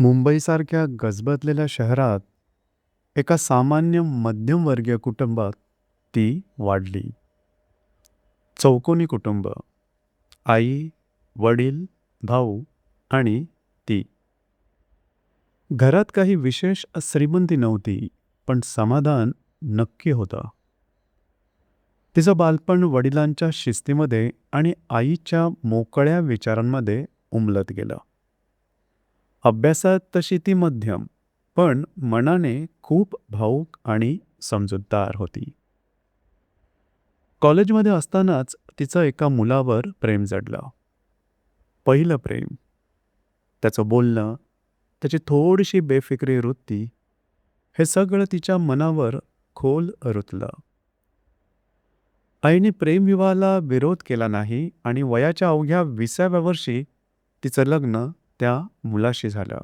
मुंबईसारख्या गजबजलेल्या शहरात एका सामान्य मध्यमवर्गीय कुटुंबात ती वाढली. चौकोनी कुटुंब. आई, वडील, भाऊ आणि ती. घरात काही विशेष श्रीमंती नव्हती, पण समाधान नक्की होतं. तिचं बालपण वडिलांच्या शिस्तीमध्ये आणि आईच्या मोकळ्या विचारांमध्ये उमलत गेलं. अभ्यासात तशी ती मध्यम, पण मनाने खूप भाऊक आणि समजूतदार होती. कॉलेजमध्ये असतानाच तिचं एका मुलावर प्रेम जडलं. पहिलं प्रेम. त्याचं बोलणं, त्याची थोडीशी बेफिक्री वृत्ती, हे सगळं तिच्या मनावर खोल रुतलं. आईने प्रेमविवाहाला विरोध केला नाही आणि वयाच्या अवघ्या विसाव्या वर्षी तिचं लग्न त्या मुलाशी झालं.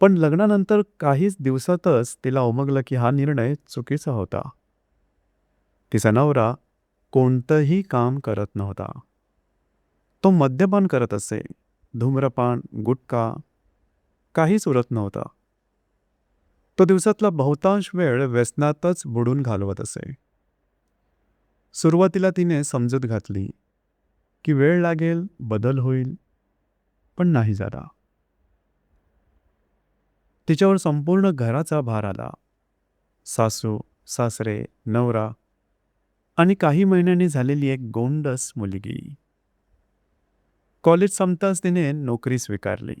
पण लग्नानंतर काहीच दिवसातच तिला उमगलं की हा निर्णय चुकीचा होता. तिचा नवरा कोणतंही काम करत नव्हता. तो मद्यपान करत असे, धूम्रपान, गुटखा काहीच उरत नव्हता तो दिवसातला बहुतांश वेळ व्यसनातच बुडून घालवत असे. सुरुवातीला तिने समजूत घातली की वेळ लागेल, बदल होईल, पण नाही झाला. तिच्यावर संपूर्ण घराचा भार आला. सासू, सासरे, नवरा आणि काही महिन्यांनी झालेली एक गोंडस मुलगी. कॉलेज संपताच तिने नोकरी स्वीकारली.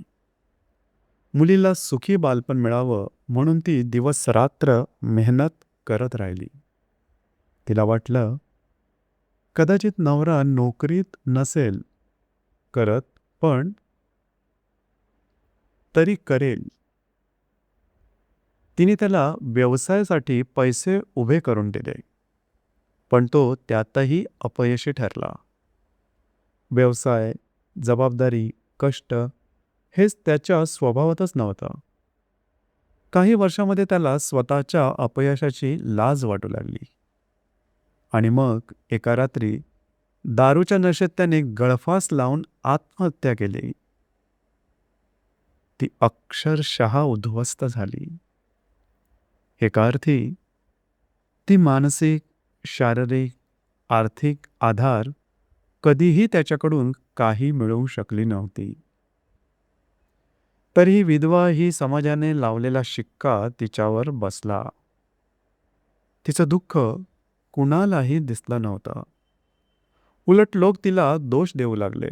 मुलीला सुखी बालपण मिळावं म्हणून ती दिवस रात्र मेहनत करत राहिली. तिला वाटलं कदाचित नवरा नोकरीत नसेल करत पण तरी करेल. तिने त्याला व्यवसायासाठी पैसे उभे करून दिले. पण तो त्यातही अपयशी ठरला. व्यवसाय, जबाबदारी, कष्ट हेच त्याच्या स्वभावातच नव्हतं. काही वर्षामध्ये त्याला स्वतःच्या अपयशाची लाज वाटू लागली. आणि मग एका रात्री दारूच्या नशेत त्याने गळफास लावून आत्महत्या केली. ती अक्षरशः उद्ध्वस्त झाली. एका अर्थी ती मानसिक, शारीरिक, आर्थिक आधार कधीही त्याच्याकडून काही मिळवू शकली नव्हती. तरीही विधवा ही समाजाने लावलेला शिक्का तिच्यावर बसला. तिचं दुःख कुणालाही दिसलं नव्हतं. उलट लोक तिला दोष देऊ लागले.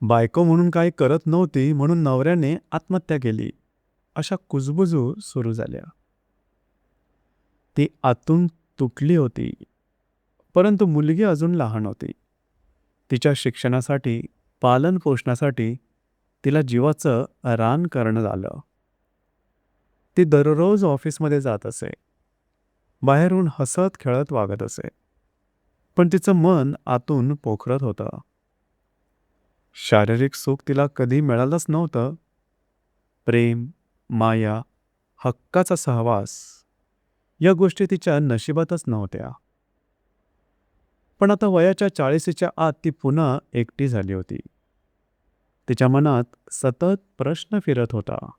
बायको म्हणून काही करत नव्हती म्हणून नवऱ्याने आत्महत्या केली अशा कुजबुजू सुरू झाल्या. ती आतून तुटली होती. परंतु मुलगी अजून लहान होती. तिच्या शिक्षणासाठी, पालन पोषणासाठी तिला जीवाचं रान करणं आलं. ती दररोज ऑफिसमध्ये जात असे. बाहेरून हसत खेळत वागत असे. पण तिचं मन आतून पोखरत होतं. शारीरिक सुख तिला कधी मिळालंच नव्हतं. प्रेम, माया, हक्काचा सहवास या गोष्टी तिच्या नशिबातच नव्हत्या. पण आता वयाच्या चाळीसीच्या आत ती पुन्हा एकटी झाली होती. तिच्या मनात सतत प्रश्न फिरत होता.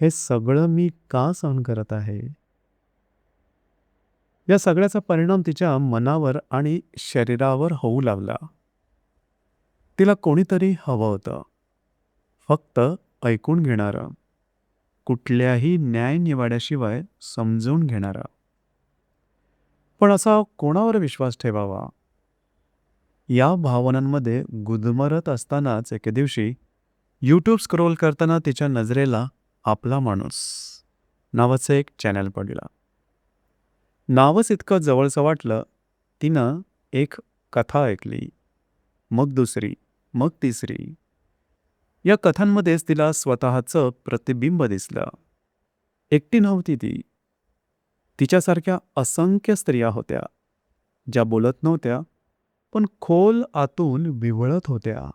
हे सगळं मी का सहन करत आहे? या सगळ्याचा परिणाम तिच्या मनावर आणि शरीरावर होऊ लागला. तिला कोणीतरी हवं होतं. फक्त ऐकून घेणारं. कुठल्याही न्यायनिवाड्याशिवाय समजून घेणारं. पण असा कोणावर विश्वास ठेवावा? या भावनांमध्ये गुदमरत असतानाच एके दिवशी यूट्यूब स्क्रोल करताना तिच्या नजरेला आपला माणूस नावाचं एक चॅनल पडलं. नावच इतकं जवळचं वाटलं. तिनं एक कथा ऐकली. मग दुसरी, मग तिसरी. या कथांमध्येच तिला स्वतःचं प्रतिबिंब दिसलं. एकटी नव्हती ती. तिच्यासारख्या असंख्य स्त्रिया होत्या. ज्या बोलत नव्हत्या, पण खोल आतून विव्हळत होत्या.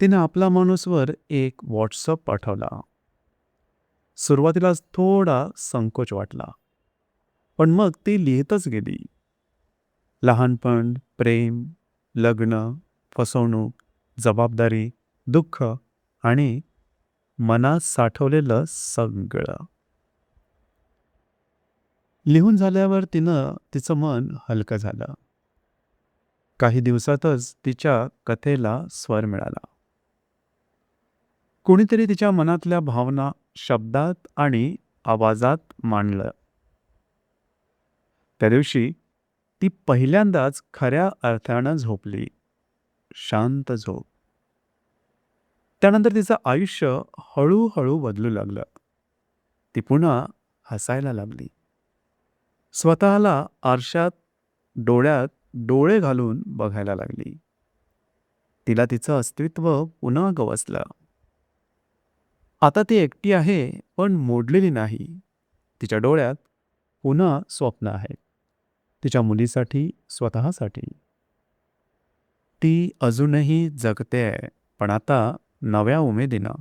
तिने आपला माणूसवर एक व्हॉट्सअप पाठवला. सुरुवातीला थोडा संकोच वाटला. पण मग ती लिहितच गेली. लहानपण, प्रेम, लग्न, फसवणूक जबाबदारी दुःख आणि मनात साठवलेलं सगळं. लिहून झाल्यावर तिनं तिचं मन हलकं झालं. काही दिवसातच तिच्या कथेला स्वर मिळाला. कोणीतरी तिच्या मनातल्या भावना शब्दात आणि आवाजात मांडलं. त्या दिवशी ती पहिल्यांदाच खऱ्या अर्थानं झोपली. शांत झोप. त्यानंतर तिचं आयुष्य हळूहळू बदलू लागलं. ती पुन्हा हसायला लागली. स्वतःला आरशात डोळ्यात डोळे घालून बघायला लागली. तिला तिचं अस्तित्व पुन्हा गवसलं. आता ती एकटी आहे पण मोडलेली नाही. तिच्या डोळ्यात पुन्हा स्वप्न आहे तिच्या मुलीसाठी स्वतःसाठी. ती अजूनही जगते आहे पण आता नव्या उमेदीनं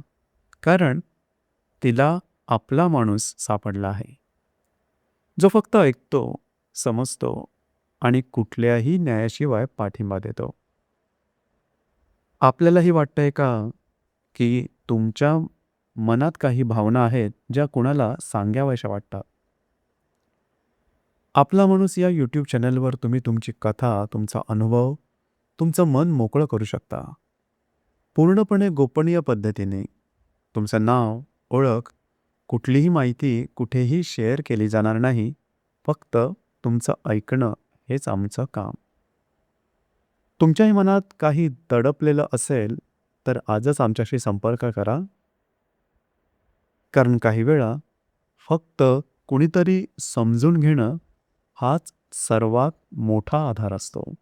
कारण तिला आपला माणूस सापडला आहे. जो फक्त ऐकतो समजतो आणि कुठल्याही न्यायाशिवाय पाठिंबा देतो. आपल्यालाही वाटतंय का की तुमच्या मनात काही भावना आहेत ज्या कुणाला सांगाव्याशा वाटतात? आपला माणूस या यूट्यूब चॅनलवर तुम्ही तुमची कथा तुमचा अनुभव तुमचं मन मोकळं करू शकता. पूर्णपणे गोपनीय पद्धतीने तुमचं नाव ओळख कुठलीही माहिती कुठेही शेअर केली जाणार नाही फक्त तुमचं ऐकणं हेच आमचं काम. तुमच्याही मनात काही दडपलेलं असेल तर आजच आमच्याशी संपर्क करा. कारण काही वेळा फक्त कुणीतरी समजून घेणं हाच सर्वात मोठा आधार असतो.